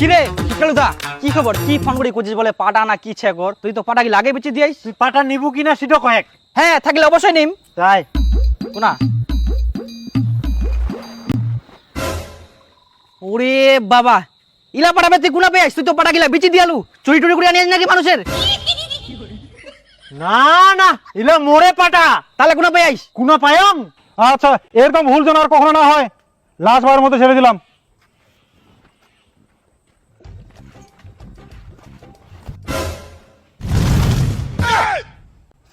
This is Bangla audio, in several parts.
কিরে দা কি খবর? কি ফোন করে করছিস বলে? পাটা না কি ছে কর তুই তো পাটা কি লাগে বেঁচে দিয়াইস তুই পাটা নিবু কিনা সেটা কয়েক। হ্যাঁ থাকলে অবশ্যই নিম। তাই। কোনা ওরে বাবা ইলা পাটা বেতে গুনা পেয়েছ তুই তো পাটা গিলা বিচি দিয়ালু। চুরি টুরি করে আনিস নাকি মানুষের? না না ইলে মোরে পাটা। তাহলে গুনা পেয়েছ কুনা পায়ং? আচ্ছা এরকম ভুল যেন আর কখনো না হয়। লাস্ট বার মতো ছেড়ে দিলাম।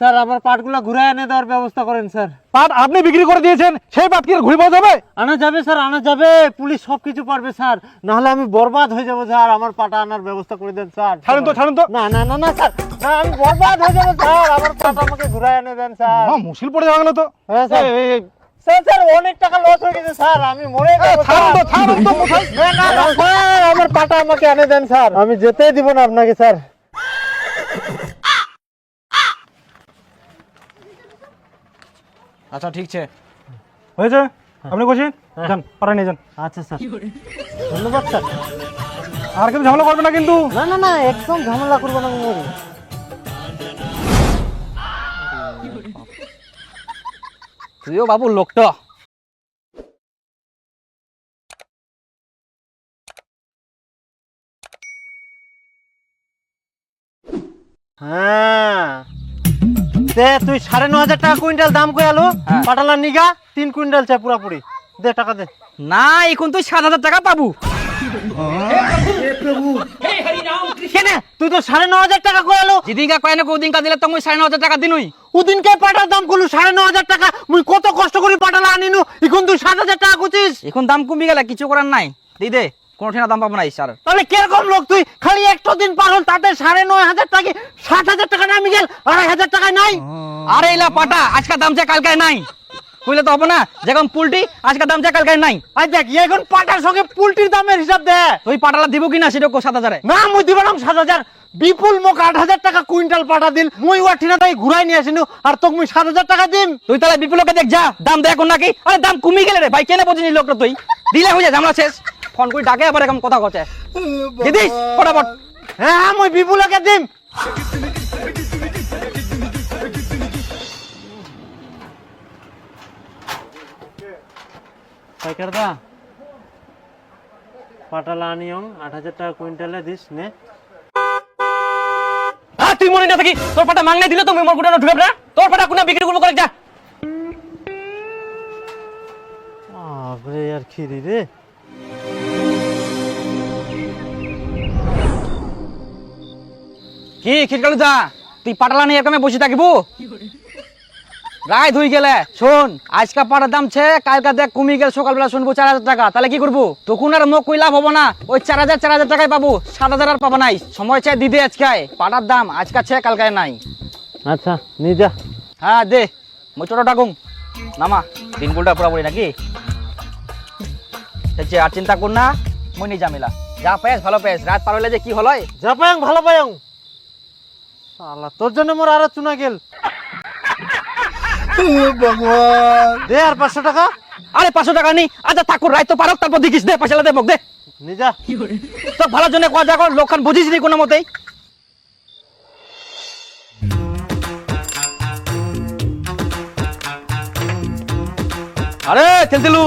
স্যার আমার পাটগুলো ঘুরে এনে দেওয়ার ব্যবস্থা করেন স্যার। পাট আপনি বিক্রি করে দিয়েছেন সেই পাট কি ঘুরে পাওয়া যাবে? আনা যাবে স্যার আনা যাবে। পুলিশ সব কিছু পারবে স্যার। নাহলে আমি বরবাদ হয়ে যাব স্যার। আমার পাটা আনার ব্যবস্থা করে দেন স্যার। ছাড়ুন তো ছাড়ুন তো। না না না না স্যার। না আমি বরবাদ হয়ে যাব স্যার। আমার পাটা আমাকে ঘুরে এনে দেন স্যার। হ্যাঁ মুশকিল পড়ে যাওয়া গেল তো। হ্যাঁ স্যার। স্যার স্যার অনেক টাকা লস হয়ে গেছে স্যার। আমি মরে যাব ছাড়ুন তো। ছাড়ুন তো না না না স্যার আমার পাটা আমাকে এনে দেন স্যার। আমি যেতেই দিব না আপনাকে স্যার। আচ্ছা ঠিক আছে। হয়েছে? আপনি বসেন যান পাড়ায় নিয়ে যান। আচ্ছা স্যার। ধন্যবাদ স্যার। আর কিন্তু ঝামেলা করবে না কিন্তু? না না না একদম ঝামেলা করব না তুইও বাবু লোকটা। হ্যাঁ। দে তুই সাড়ে ন হাজার টাকা কুইন্টাল দাম কই আলো? হ্যাঁ। পাটালার নিগা তিন কুইন্টাল চাই পুরাপুরি। দে টাকা দে। না এখন তুই সাত হাজার টাকা পাবো। তুই তো সাড়ে ন হাজার টাকা কই আলো? যেদিনকা কয় না ওদিনকা দিলে তো মুই সাড়ে ন হাজার টাকা দিনুই। ওদিনকে পাটার দাম করলু সাড়ে ন হাজার টাকা। মুই কত কষ্ট করে পাটালা আনিনু এখন তুই সাত হাজার টাকা কুচিস এখন দাম কমে গেলে কিছু করার নাই। দি দে। কোনো ঠিনা দাম পাবো না স্যার তাহলে কীরকম লোক তুই? খালি একশো দিন পার হল তাতে সাড়ে নয় হাজার টাকা হাজার টাকা নামি গেল আড়াই হাজার টাকায় নাই? আরে এলা পাটা আজকে দাম চা কালকায় নাই। কইলে তো হবে না? যেমন পুলটি আজকে দাম চা কালকায় নাই। আর দেখ এখন পাটার সঙ্গে পুলটির দামের হিসাব দে। তুই পাটালা দিব কিনা সেটা সাত হাজারে? না মুই দিব না সাত হাজার। বিপুল মোক আট হাজার টাকা কুইন্টাল পাঠা দিল। মুই ওয়া ঠিনা তাই ঘুরাই নিয়ে আসিনু আর তোকে মুই সাত হাজার টাকা দিম। তুই তাহলে বিপুলকে দেখ যা। দাম দেখ নাকি। আরে দাম কমে গেলে রে ভাই কেনে বুঝিনি লোকটা তুই? দিলে হয়ে যায় ঝামেলা শেষ। ফোন করে ডাকে আবার এরকম কথা কচ্ছে। দিদিস ফটাফট। হ্যাঁ হ্যাঁ মুই বিপুলকে দিম। পাইকার দা পাটালা আনিয়ং আট হাজার টাকা কুইন্টালে দিস নে। আর তুই মনে না থাকি তোর পাটা মাংনে দিলে তুমি মোর গুটানো ঢুকে না? তোর পাটা কোনা বিক্রি করব করে যা। বাপরে আর খিরি রে। কি খিটকালু যা? তুই পাটালা নিয়ে এরকম বসে থাকিবো? রায় ধুই গেলে শোন আজকা পাটার দাম ছে কালকা দেখ কমে গেল সকালবেলা শুনব চার হাজার টাকা তাহলে কি করব? তখন আর মুখ কই লাভ হব না ওই চার হাজার চার হাজার টাকায় পাবো সাত হাজার আর পাবো নাই সময় চাই দিদে আজকায় পাটার দাম আজকা ছে কালকায় নাই। আচ্ছা নিয়ে যা। হ্যাঁ দে মই ছোট ডাকুম। নামা দিনগুলটা পুরাপুরি নাকি? আর চিন্তা কর না মই নি জামিলা যা পেস ভালো পেস রাত পার হইলে যে কি হলয় যা পায়ং ভালো পায়ং। শালা তোর জন্য মোর আরও চুনা গেল। দে আর পাঁচশো টাকা। আরে পাঁচশো টাকা নেই আচ্ছা ঠাকুর রায় তো পারক তারপর দেখিস দে পয়সা দে মোক দে। যা। তো ভালোর জন্য কোয়া যা কর লোকখান বুঝিস নি কোনো মতেই? আরে দিলু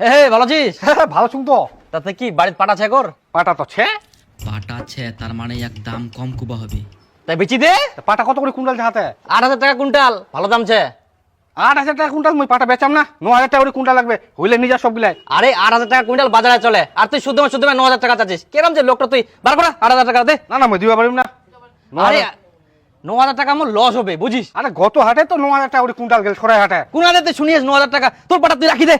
হে হে ভালো আছিস? হ্যাঁ ভালো শুন তো। তাতে কি বাড়িতে পাটা আছে কর পাটা তো ছে। পাটা আছে তার মানে এক দাম কম কুবা হবে। তাই বেচি দে। পাটা কত করে কুইন্টাল হাতে আট হাজার টাকা কুইন্টাল ভালো দাম ছে। আট হাজার টাকা কুইন্টাল মুই পাটা বেচাম না। ন হাজার টাকা করে কুইন্টাল লাগবে হইলে নিজা সব গিলাই আরে আট হাজার টাকা কুইন্টাল বাজারে চলে। আর তুই শুদ্ধ শুদ্ধ ন হাজার টাকা চাচ্ছিস। কেরম যে লোকটা তুই? বার করা আট হাজার টাকা দে। না না মুই দিবা পারিম না। ন আরে ন হাজার টাকা আমার লস হবে বুঝিস? আরে গত হাটে তো ন হাজার টাকা করে কুইন্টাল গেল সরাই হাটে। কোন হাজার তুই শুনিস ন হাজার টাকা? তোর পাটা তুই রাখি দে।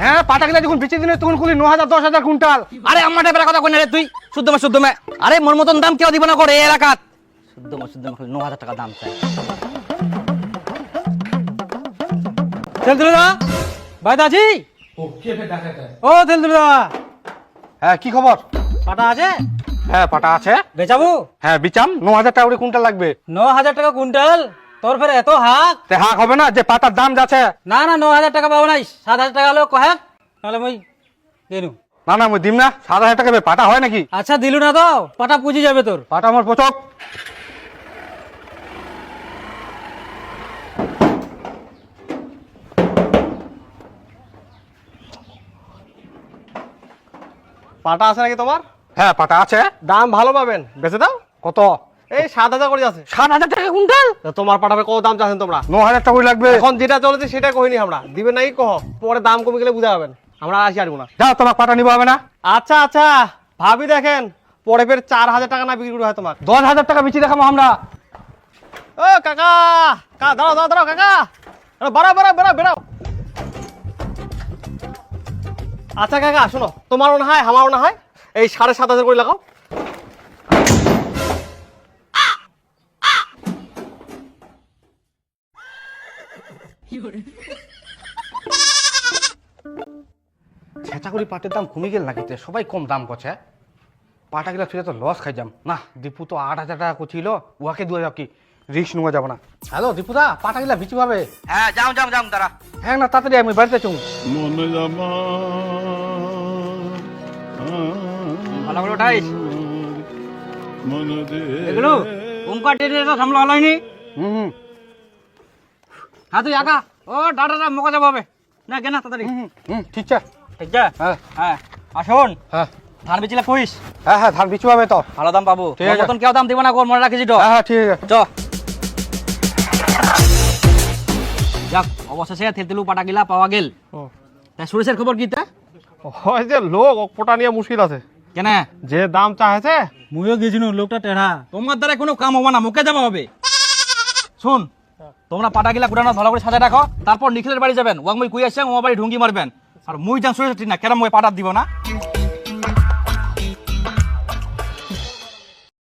হ্যাঁ পাটা গিলা যখন বেচে দিনে তখন খুলি ন হাজার দশ হাজার কুইন্টাল। আরে আমার টাইপের কথা কই না রে তুই? শুদ্ধ মা শুদ্ধ মা। আরে মোর মতন দাম কেউ দিব না করে এই এলাকাত। শুদ্ধ মা শুদ্ধ মা ন হাজার টাকা দাম চাই। তেল দিল দা ভাই দাজি। ও তেল দিল দা হ্যাঁ কি খবর? পাটা আছে? হ্যাঁ পাটা আছে। বেচাবো? হ্যাঁ বিচাম। ন হাজার টাকা করে কুইন্টাল লাগবে। ন হাজার টাকা কুইন্টাল? তোর ফের এত হাক? তে হাক হবে না? যে পাতার দাম যাচ্ছে। না না ন হাজার টাকা পাবো নাই সাত হাজার টাকা হলেও কহে। তাহলে মই দিনু না না মুই দিম না। সাত হাজার টাকা বে, পাটা হয় নাকি? আচ্ছা দিলু না তো। পাটা পুজি যাবে তোর। পাটা আমার পচক। পাটা আছে নাকি তোমার? হ্যাঁ পাটা আছে। দাম ভালো পাবেন। বেঁচে দাও। কত? এই সাত হাজার করে আছে সাত হাজার টাকা কুইন্টাল? তা তোমার পাঠাবে কত দাম চাচ্ছেন তোমরা? ন হাজার টাকা লাগবে। এখন যেটা চলেছে সেটা কহিনি আমরা। দিবেন নাকি কহ পরে দাম কমে গেলে বুঝা পাবেন আমরা আসি আসব না যাও তোমার পাটা নিবা হবে না? আচ্ছা আচ্ছা। ভাবি দেখেন পরে ফের চার হাজার টাকা না বিক্রি করে হয় তোমার। দশ হাজার টাকা বেশি দেখাবো আমরা। ও কাকা! কা দাঁড়াও দাঁড়াও দাঁড়াও কাকা! বাড়াও বাড়াও বেড়াও বেড়াও। আচ্ছা কাকা শোনো তোমারও না হয় আমারও না হয় এই সাড়ে সাত হাজার করে লাগাও। ছেঁচাগুড়ি পাটের দাম কমে গেল নাকি সবাই কম দাম করছে পাটা গেলে ফিরে তো লস খাই যাম না দীপু তো আট হাজার টাকা করছিল উহাকে দু হাজার কি? রিক্স নেওয়া যাব না। হ্যালো দীপুদা পাটা গেলা বিচি পাবে হ্যাঁ যাও যাও যাও দাঁড়া। হ্যাঁ না তাড়াতাড়ি আমি বাড়িতে চুম মন জামা। ভালো করে উঠাইস। এগুলো ওমকার ট্রেনের সামলা হলাইনি হুম হুম। হ্যাঁ তুই আঁকা। ও ডাটা মোকা যাব হবে। না কেনা তাড়াতাড়ি। হুম, ঠিক আছে। ঠিক আছে? হ্যাঁ। হ্যাঁ। আসুন হ্যাঁ। ধান বেচিলে কইস হ্যাঁ হ্যাঁ ধান বিচু পাবে তো। ভালো দাম পাবো। ঠিক আছে। মতন কেউ দাম দিব না গোল মনে রাখিস তো। হ্যাঁ হ্যাঁ ঠিক আছে। চ। যাক অবশেষে তেলতেলু পাটা গিলা পাওয়া গেল। তা সুরেশের খবর কি তা? হয় যে লোক পোটা নিয়ে মুশকিল আছে। কেন? যে দাম চাইছে? মুইও গেছিনু লোকটা টেढ़া তোমার দ্বারা কোনো কাম হবে না মুখে যাওয়া হবে। শুন তোমরা পাটা গিলা গুড়ানো ভালো করে সাজা রাখো, তারপর নিখিলের বাড়ি যাবেন। ওয়াং মুই কুই আসছেন ওমা বাড়ি ঢুঙ্গি মারবেন। আর মুই যান ঠিক না, কেন মই পাটা দিব না?